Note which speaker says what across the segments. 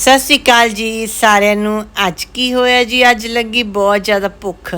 Speaker 1: ਸਤਿ ਸ਼੍ਰੀ ਅਕਾਲ ਜੀ ਸਾਰਿਆਂ ਨੂੰ। ਅੱਜ ਕੀ ਹੋਇਆ ਜੀ? ਅੱਜ ਲੱਗੀ ਬਹੁਤ ਜ਼ਿਆਦਾ ਭੁੱਖ।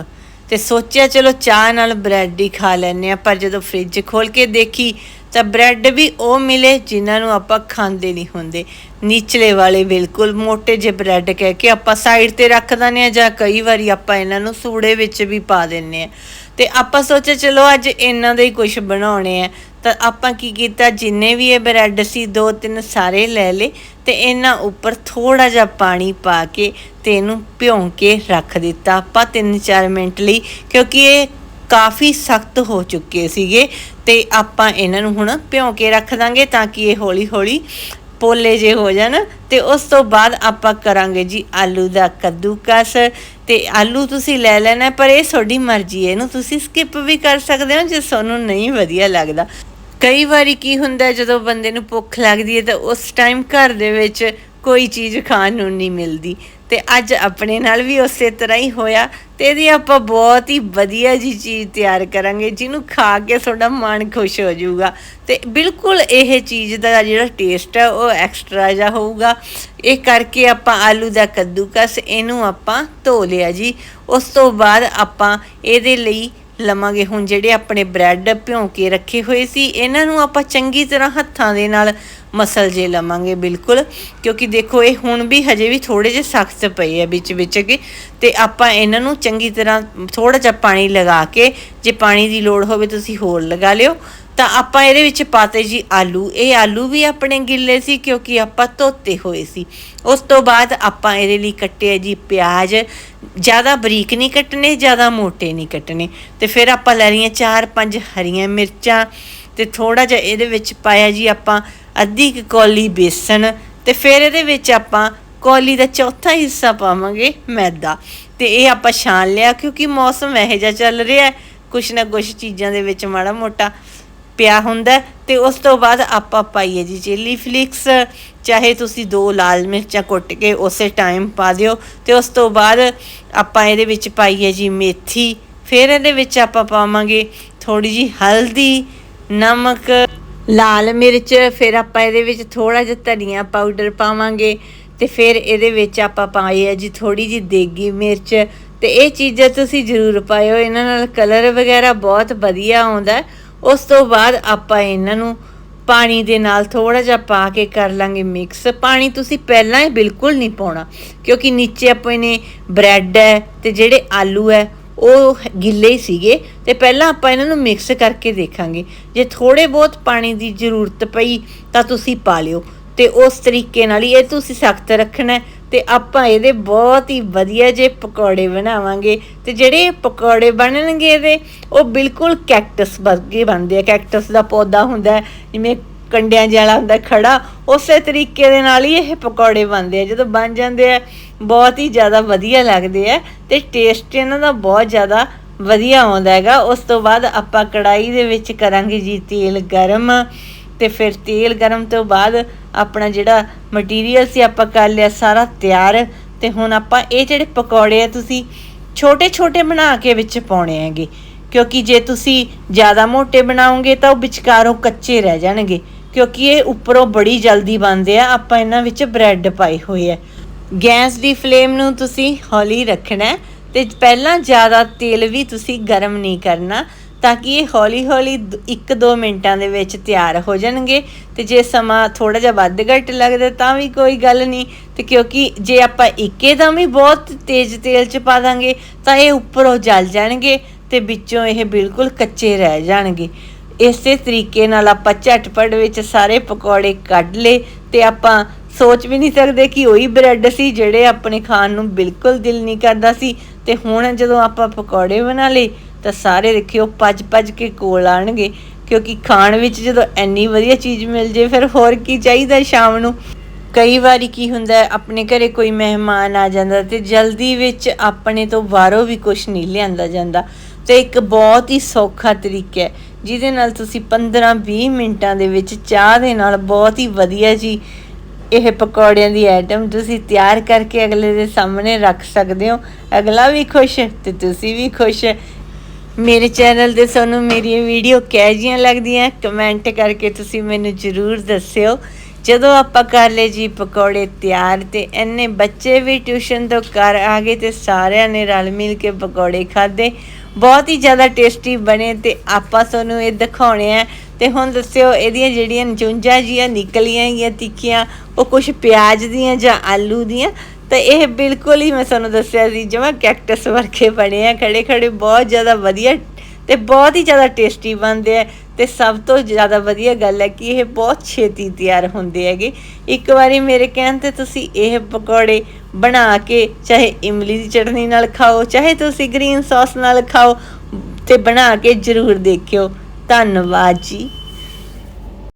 Speaker 1: ਤੇ ਸੋਚਿਆ ਚਲੋ ਚਾਹ ਨਾਲ ਬ੍ਰੈਡ ਹੀ ਖਾ ਲੈਨੇ ਆ ਪਰ ਜਦੋਂ ਫ੍ਰਿਜ ਖੋਲ ਕੇ ਦੇਖੀ ਤਾਂ ਬ੍ਰੈਡ ਵੀ ਉਹ ਮਿਲੇ ਜਿਨ੍ਹਾਂ ਨੂੰ ਆਪਾਂ ਖਾਂਦੇ ਨਹੀਂ ਹੁੰਦੇ। ਨੀਚਲੇ ਵਾਲੇ ਬਿਲਕੁਲ ਮੋٹے ਜਿਹੇ ਬ੍ਰੈਡ ਕਹਿ ਕੇ ਆਪਾਂ ਸਾਈਡ ਤੇ ਰੱਖ ਦਿੰਦੇ ਆ ਜਾਂ ਕਈ ਵਾਰੀ ਆਪਾਂ ਇਹਨਾਂ ਨੂੰ ਸੂੜੇ ਵਿੱਚ ਵੀ ਪਾ ਦਿੰਨੇ ਆ ਤੇ ਆਪਾਂ ਸੋਚਿਆ ਚਲੋ ਅੱਜ ਇਹਨਾਂ ਦੇ ਹੀ ਕੁਝ ਬਣਾਉਣੇ ਆ। ਤਾਂ ਆਪਾਂ ਕੀ ਕੀਤਾ, ਜਿੰਨੇ ਵੀ ਇਹ ਬ੍ਰੈਡ ਸੀ, ਦੋ ਤਿੰਨ ਸਾਰੇ ਲੈ ਲਏ ਤੇ ਇਹਨਾਂ ਉੱਪਰ ਥੋੜਾ ਜਿਹਾ ਪਾਣੀ ਪਾ ਕੇ ਤੇ ਇਹਨੂੰ ਭਿਉਂ ਕੇ ਰੱਖ ਦਿੱਤਾ। ਆਪਾਂ 3-4 ਮਿੰਟ ਲਈ, ਕਿਉਂਕਿ ਇਹ ਕਾਫੀ ਸਖਤ ਹੋ ਚੁੱਕੇ ਸੀਗੇ ਤੇ ਆਪਾਂ ਇਹਨਾਂ ਨੂੰ ਹੁਣ ਭਿਉਂ ਕੇ ਰੱਖ ਦਾਂਗੇ ਤਾਂ ਕਿ ਇਹ ਹੌਲੀ-ਹੌਲੀ ਪੋਲੇ ਜੇ ਹੋ ਜਾਣ ਤੇ ਉਸ ਤੋਂ ਬਾਅਦ ਆਪਾਂ ਕਰਾਂਗੇ ਜੀ ਆਲੂ ਦਾ ਕੱਦੂਕਸ। ਤੇ ਆਲੂ ਤੁਸੀਂ ਲੈ ਲੈਣਾ, ਪਰ ਇਹ ਤੁਹਾਡੀ ਮਰਜ਼ੀ ਹੈ, ਇਹਨੂੰ ਤੁਸੀਂ ਸਕਿਪ ਵੀ ਕਰ ਸਕਦੇ ਹੋ ਜੇ ਤੁਹਾਨੂੰ ਨਹੀਂ ਵਧੀਆ ਲੱਗਦਾ। ਕਈ ਵਾਰੀ ਕੀ ਹੁੰਦਾ ਜਦੋਂ ਬੰਦੇ ਨੂੰ ਭੁੱਖ ਲੱਗਦੀ ਹੈ, ਤਾਂ ਉਸ ਟਾਈਮ ਘਰ ਦੇ ਵਿੱਚ ਕੋਈ ਚੀਜ਼ ਖਾਣ ਨੂੰ ਨਹੀਂ ਮਿਲਦੀ। ਤੇ ਅੱਜ ਆਪਣੇ ਨਾਲ ਵੀ ਉਸੇ ਤਰ੍ਹਾਂ ਹੀ ਹੋਇਆ। ਤੇ ਇਹਦੀ ਆਪਾਂ ਬਹੁਤ ਹੀ ਵਧੀਆ ਜੀ ਚੀਜ਼ ਤਿਆਰ ਕਰਾਂਗੇ, ਜਿਹਨੂੰ ਖਾ ਕੇ ਤੁਹਾਡਾ ਮਨ ਖੁਸ਼ ਹੋ ਜਾਊਗਾ। ਤੇ ਬਿਲਕੁਲ ਇਹ ਚੀਜ਼ ਦਾ ਜਿਹੜਾ ਟੇਸਟ ਹੈ ਉਹ ਐਕਸਟਰਾ ਜਿਹਾ ਹੋਊਗਾ। ਇਹ ਕਰਕੇ ਆਪਾਂ ਆਲੂ ਦਾ ਕੱਦੂਕਸ ਇਹਨੂੰ ਆਪਾਂ ਧੋ ਲਿਆ ਜੀ। ਉਸ ਤੋਂ ਬਾਅਦ ਆਪਾਂ ਇਹਦੇ ਲਈ ਲਵਾਂਗੇ। ਹੁਣ ਜਿਹੜੇ ਆਪਣੇ ਬ੍ਰੈਡ ਭਿਉਂ ਕੇ ਰੱਖੇ ਹੋਏ ਸੀ, ਇਹਨਾਂ ਨੂੰ ਆਪਾਂ ਚੰਗੀ ਤਰ੍ਹਾਂ ਹੱਥਾਂ ਦੇ ਨਾਲ ਮਸਲ ਜੇ ਲਵਾਂਗੇ, ਬਿਲਕੁਲ। ਕਿਉਂਕਿ ਦੇਖੋ, ਇਹ ਹੁਣ ਵੀ ਹਜੇ ਵੀ ਥੋੜੇ ਜਿਹੇ ਸਖਤ ਪਏ ਆ ਵਿੱਚ ਵਿੱਚ ਕੇ। ਤੇ ਆਪਾਂ ਇਹਨਾਂ ਨੂੰ ਚੰਗੀ ਤਰ੍ਹਾਂ ਥੋੜਾ ਜਿਹਾ ਪਾਣੀ ਲਗਾ ਕੇ, ਜੇ ਪਾਣੀ ਦੀ ਲੋੜ ਹੋਵੇ ਤੁਸੀਂ ਹੋਰ ਲਗਾ ਲਿਓ। ਤਾਂ ਆਪਾਂ ਇਹਦੇ ਵਿੱਚ ਪਾਤੇ ਜੀ ਆਲੂ। ਇਹ ਆਲੂ ਵੀ ਆਪਣੇ ਗਿੱਲੇ ਸੀ ਕਿਉਂਕਿ ਆਪਾਂ ਧੋਤੇ ਹੋਏ ਸੀ। ਉਸ ਤੋਂ ਬਾਅਦ ਆਪਾਂ ਇਹਦੇ ਲਈ ਕੱਟੇ ਜੀ ਪਿਆਜ਼। ਜ਼ਿਆਦਾ ਬਰੀਕ ਨਹੀਂ ਕੱਟਣੇ, ਜ਼ਿਆਦਾ ਮੋਟੇ ਨਹੀਂ ਕੱਟਣੇ। ਤੇ ਫਿਰ ਆਪਾਂ ਲੈ ਲਈਆਂ ਚਾਰ ਪੰਜ ਹਰੀਆਂ ਮਿਰਚਾਂ ਤੇ ਥੋੜਾ ਜਿਹਾ ਇਹਦੇ ਵਿੱਚ ਪਾਇਆ ਜੀ ਆਪਾਂ ਅੱਧੀ ਕੁ ਕੌਲੀ ਬੇਸਣ ਤੇ ਫਿਰ ਇਹਦੇ ਵਿੱਚ ਆਪਾਂ ਕੌਲੀ ਦਾ ਚੌਥਾ ਹਿੱਸਾ ਪਾਵਾਂਗੇ ਮੈਦਾ। ਤੇ ਇਹ ਆਪਾਂ ਛਾਣ ਲਿਆ ਕਿਉਂਕਿ ਮੌਸਮ ਇਹੋ ਜਿਹਾ ਚੱਲ ਰਿਹਾ ਹੈ। ਕੁਛ ਨਾ ਕੁਛ ਚੀਜ਼ਾਂ ਦੇ ਵਿੱਚ ਮਾੜਾ ਮੋਟਾ ਪਿਆ ਹੁੰਦਾ ਹੈ ਤੇ ਉਸ ਤੋਂ ਬਾਅਦ ਆਪਾਂ ਪਾਈਏ ਜੀ ਚਿੱਲੀ ਫਲਿਕਸ, ਚਾਹੇ ਤੁਸੀਂ ਦੋ ਲਾਲ ਮਿਰਚਾਂ ਕੁੱਟ ਕੇ ਉਸੇ ਟਾਈਮ ਪਾ ਦਿਓ ਤੇ ਉਸ ਤੋਂ ਬਾਅਦ ਆਪਾਂ ਇਹਦੇ ਵਿੱਚ ਪਾਈਏ ਜੀ ਮੇਥੀ, ਫਿਰ ਇਹਦੇ ਵਿੱਚ ਆਪਾਂ ਪਾਵਾਂਗੇ ਥੋੜੀ ਜੀ ਹਲਦੀ, ਨਮਕ, ਲਾਲ ਮਿਰਚ, ਫਿਰ ਆਪਾਂ ਇਹਦੇ ਵਿੱਚ ਥੋੜਾ ਜਿਹਾ ਧਨੀਆ ਪਾਊਡਰ ਪਾਵਾਂਗੇ ਤੇ ਫਿਰ ਇਹਦੇ ਵਿੱਚ ਆਪਾਂ ਪਾਈ ਹੈ ਜੀ ਥੋੜੀ ਜੀ ਦੇਗੀ ਮਿਰਚ ਤੇ ਇਹ ਚੀਜ਼ਾਂ ਤੁਸੀਂ ਜ਼ਰੂਰ ਪਾਇਓ, ਇਹਨਾਂ ਨਾਲ ਕਲਰ ਵਗੈਰਾ ਬਹੁਤ ਵਧੀਆ ਆਉਂਦਾ ਹੈ। ਉਸ ਤੋਂ ਬਾਅਦ ਆਪਾਂ ਇਹਨਾਂ ਨੂੰ ਪਾਣੀ ਦੇ ਨਾਲ ਥੋੜਾ ਜਿਹਾ ਪਾ ਕੇ ਕਰ ਲਾਂਗੇ ਮਿਕਸ ਪਾਣੀ ਤੁਸੀਂ ਪਹਿਲਾਂ ਹੀ ਬਿਲਕੁਲ ਨਹੀਂ ਪਾਉਣਾ, ਕਿਉਂਕਿ ਨੀਚੇ ਆਪਾਂ ਨੇ ਬ੍ਰੈਡ ਹੈ ਤੇ ਜਿਹੜੇ ਆਲੂ ਹੈ, ਉਹ ਗਿੱਲੇ ਹੀ ਸੀਗੇ। ਤੇ ਪਹਿਲਾਂ ਆਪਾਂ ਇਹਨਾਂ ਨੂੰ ਮਿਕਸ ਕਰਕੇ ਦੇਖਾਂਗੇ। ਜੇ ਥੋੜੇ ਬਹੁਤ ਪਾਣੀ ਦੀ ਜ਼ਰੂਰਤ ਪਈ ਤਾਂ ਤੁਸੀਂ ਪਾ ਲਿਓ। ਤੇ ਉਸ ਤਰੀਕੇ ਨਾਲ ਹੀ ਇਹ ਤੁਸੀਂ ਸਖਤ ਰੱਖਣਾ ਤੇ ਆਪਾਂ ਇਹਦੇ ਬਹੁਤ ਹੀ ਵਧੀਆ ਜੇ ਪਕੌੜੇ ਬਣਾਵਾਂਗੇ ਤੇ ਜਿਹੜੇ ਪਕੌੜੇ ਬਣਨਗੇ ਇਹਦੇ, ਉਹ ਬਿਲਕੁਲ ਕੈਕਟਸ ਵਰਗੇ ਬਣਦੇ ਆ। ਕੈਕਟਸ ਦਾ ਪੌਦਾ ਹੁੰਦਾ, ਜਿਵੇਂ ਕੰਡਿਆਂ ਜਿਹਾ ਹੁੰਦਾ ਖੜਾ, ਉਸੇ ਤਰੀਕੇ ਦੇ ਨਾਲ ਹੀ ਇਹ ਪਕੌੜੇ ਬਣਦੇ ਆ। ਜਦੋਂ ਬਣ ਜਾਂਦੇ ਆ, ਬਹੁਤ ਹੀ ਜ਼ਿਆਦਾ ਵਧੀਆ ਲੱਗਦੇ ਆ ਤੇ ਟੇਸਟ ਇਹਨਾਂ ਦਾ ਬਹੁਤ ਜ਼ਿਆਦਾ ਵਧੀਆ ਆਉਂਦਾ ਹੈਗਾ। ਉਸ ਤੋਂ ਬਾਅਦ ਆਪਾਂ ਕੜਾਈ ਦੇ ਵਿੱਚ ਕਰਾਂਗੇ ਜੀ ਤੇਲ ਗਰਮ। ਤੇ ਫਿਰ ਤੇਲ ਗਰਮ ਤੋਂ ਬਾਅਦ ਆਪਣਾ ਜਿਹੜਾ ਮਟੀਰੀਅਲ ਸੀ ਆਪਾਂ ਕਰ ਲਿਆ ਸਾਰਾ ਤਿਆਰ ਤੇ ਹੁਣ ਆਪਾਂ ਇਹ ਜਿਹੜੇ ਪਕੌੜੇ ਆ ਤੁਸੀਂ ਛੋਟੇ ਛੋਟੇ ਬਣਾ ਕੇ ਵਿੱਚ ਪਾਉਣੇ ਹੈਗੇ, ਕਿਉਂਕਿ ਜੇ ਤੁਸੀਂ ਜ਼ਿਆਦਾ ਮੋਟੇ ਬਣਾਓਗੇ ਤਾਂ ਉਹ ਵਿਚਕਾਰੋਂ ਕੱਚੇ ਰਹਿ ਜਾਣਗੇ, ਕਿਉਂਕਿ ਇਹ ਉੱਪਰੋਂ ਬੜੀ ਜਲਦੀ ਬਣਦੇ ਆ, ਆਪਾਂ ਇਹਨਾਂ ਵਿੱਚ ਬ੍ਰੈਡ ਪਾਏ ਹੋਏ ਹੈ ਗੈਸ ਦੀ ਫਲੇਮ ਨੂੰ ਤੁਸੀਂ ਹੌਲੀ ਰੱਖਣਾ ਹੈ ਤੇ ਪਹਿਲਾਂ ਜ਼ਿਆਦਾ ਤੇਲ ਵੀ ਤੁਸੀਂ ਗਰਮ ਨਹੀਂ ਕਰਨਾ ਤਾਂ ਕਿ ਇਹ ਹੌਲੀ ਹੌਲੀ 1-2 ਮਿੰਟਾਂ ਦੇ ਵਿੱਚ ਤਿਆਰ ਹੋ ਜਾਣਗੇ। ਤੇ ਜੇ ਸਮਾਂ ਥੋੜਾ ਜਿਹਾ ਵੱਧ ਘੱਟ ਲੱਗਦਾ ਤਾਂ ਵੀ ਕੋਈ ਗੱਲ ਨਹੀਂ। ਤੇ ਕਿਉਂਕਿ ਜੇ ਆਪਾਂ ਇੱਕੇ ਦਮ ਹੀ ਬਹੁਤ ਤੇਜ਼ ਤੇਲ ਚ ਪਾ ਦਾਂਗੇ, ਤਾਂ ਇਹ ਉੱਪਰੋਂ ਜਲ ਜਾਣਗੇ ਤੇ ਵਿੱਚੋਂ ਇਹ ਬਿਲਕੁਲ ਕੱਚੇ ਰਹਿ ਜਾਣਗੇ। ਇਸੇ ਤਰੀਕੇ ਨਾਲ ਆਪਾਂ ਝਟਪਟ ਵਿੱਚ ਸਾਰੇ ਪਕੌੜੇ ਕੱਢ ਲਏ ਤੇ ਆਪਾਂ ਸੋਚ ਵੀ ਨਹੀਂ ਸਕਦੇ ਕਿ ਉਹੀ ਬ੍ਰੈਡ ਸੀ ਜਿਹੜੇ ਆਪਣੇ ਖਾਣ ਨੂੰ ਬਿਲਕੁਲ ਦਿਲ ਨਹੀਂ ਕਰਦਾ ਸੀ। ਤੇ ਹੁਣ ਜਦੋਂ ਆਪਾਂ ਪਕੌੜੇ ਬਣਾ ਲਏ ਤਾਂ ਸਾਰੇ ਦੇਖਿਓ ਭੱਜ-ਭੱਜ ਕੇ ਕੋਲ ਆਣਗੇ, ਕਿਉਂਕਿ ਖਾਣ ਵਿੱਚ ਜਦੋਂ ਇੰਨੀ ਵਧੀਆ ਚੀਜ਼ ਮਿਲ ਜੇ ਫਿਰ ਹੋਰ ਕੀ ਚਾਹੀਦਾ ਸ਼ਾਮ ਨੂੰ? ਕਈ ਵਾਰੀ ਕੀ ਹੁੰਦਾ, ਆਪਣੇ ਘਰੇ ਕੋਈ ਮਹਿਮਾਨ ਆ ਜਾਂਦਾ ਤੇ ਜਲਦੀ ਵਿੱਚ ਆਪਣੇ ਤੋਂ ਬਾਹਰੋਂ ਵੀ ਕੁਝ ਨਹੀਂ ਲਿਆਂਦਾ ਜਾਂਦਾ। ਤੇ ਇੱਕ ਬਹੁਤ ਹੀ ਸੌਖਾ ਤਰੀਕਾ ਹੈ, ਜਿਹਦੇ ਨਾਲ ਤੁਸੀਂ 15-20 ਮਿੰਟਾਂ ਦੇ ਵਿੱਚ ਚਾਹ ਦੇ ਨਾਲ ਬਹੁਤ ਹੀ ਵਧੀਆ ਜੀ ਇਹ ਪਕੌੜਿਆਂ ਦੀ ਆਈਟਮ ਤੁਸੀਂ ਤਿਆਰ ਕਰਕੇ ਅਗਲੇ ਦੇ ਸਾਹਮਣੇ ਰੱਖ ਸਕਦੇ ਹੋ। ਅਗਲਾ ਵੀ ਖੁਸ਼ ਤੇ ਤੁਸੀਂ ਵੀ ਖੁਸ਼। ਮੇਰੇ ਚੈਨਲ ਤੇ ਤੁਹਾਨੂੰ ਮੇਰੀਆਂ ਵੀਡੀਓ ਕਿਹੋ ਜਿਹੀਆਂ ਲੱਗਦੀਆਂ ਕਮੈਂਟ ਕਰਕੇ ਤੁਸੀਂ ਮੈਨੂੰ ਜਰੂਰ ਦੱਸਿਓ। ਜਦੋਂ ਆਪਾਂ ਕਰ ਲਏ ਜੀ ਪਕੌੜੇ ਤਿਆਰ ਤੇ ਇੰਨੇ ਬੱਚੇ ਵੀ ਟਿਊਸ਼ਨ ਤੋਂ ਘਰ ਆ ਗਏ ਤੇ ਸਾਰਿਆਂ ਨੇ ਰਲ ਮਿਲ ਕੇ ਪਕੌੜੇ ਖਾਦੇ ਬਹੁਤ ਹੀ ਜ਼ਿਆਦਾ ਟੇਸਟੀ ਬਣੇ ਤੇ ਆਪਾਂ ਤੁਹਾਨੂੰ ਇਹ ਦਿਖਾਉਣੇ ਆ। ਤੇ ਹੁਣ ਦੱਸਿਓ ਇਹਦੀਆਂ ਜਿਹੜੀਆਂ ਚੁੰਝਾਂ ਜੀਆਂ ਨਿਕਲੀਆਂ ਗਈਆਂ ਤਿੱਖੀਆਂ, ਉਹ ਕੁਝ ਪਿਆਜ਼ ਦੀਆਂ ਜਾਂ ਆਲੂ ਦੀਆਂ ਤੇ ਇਹ ਬਿਲਕੁਲ ਹੀ ਮੈਂ ਤੁਹਾਨੂੰ ਦੱਸਿਆ ਸੀ ਜਿਵੇਂ ਕੈਕਟਸ ਵਰਗੇ ਬਣੇ ਆ, ਖੜੇ ਖੜੇ ਬਹੁਤ ਜ਼ਿਆਦਾ ਵਧੀਆ ਤੇ ਬਹੁਤ ਹੀ ਜ਼ਿਆਦਾ ਟੇਸਟੀ ਬਣਦੇ ਆ ਤੇ ਸਭ ਤੋਂ ਜ਼ਿਆਦਾ ਵਧੀਆ ਗੱਲ ਹੈ ਕਿ ਇਹ ਬਹੁਤ ਛੇਤੀ ਤਿਆਰ ਹੁੰਦੇ ਹੈਗੇ। ਇੱਕ ਵਾਰੀ ਮੇਰੇ ਕਹਿਣ ਤੇ ਤੁਸੀਂ ਇਹ ਪਕੌੜੇ ਬਣਾ ਕੇ ਚਾਹੇ ਇਮਲੀ ਦੀ ਚਟਨੀ ਨਾਲ ਖਾਓ, ਚਾਹੇ ਤੁਸੀਂ ਗ੍ਰੀਨ ਸੌਸ ਨਾਲ ਖਾਓ ਤੇ ਬਣਾ ਕੇ ਜ਼ਰੂਰ ਦੇਖਿਓ। ਧੰਨਵਾਦ ਜੀ।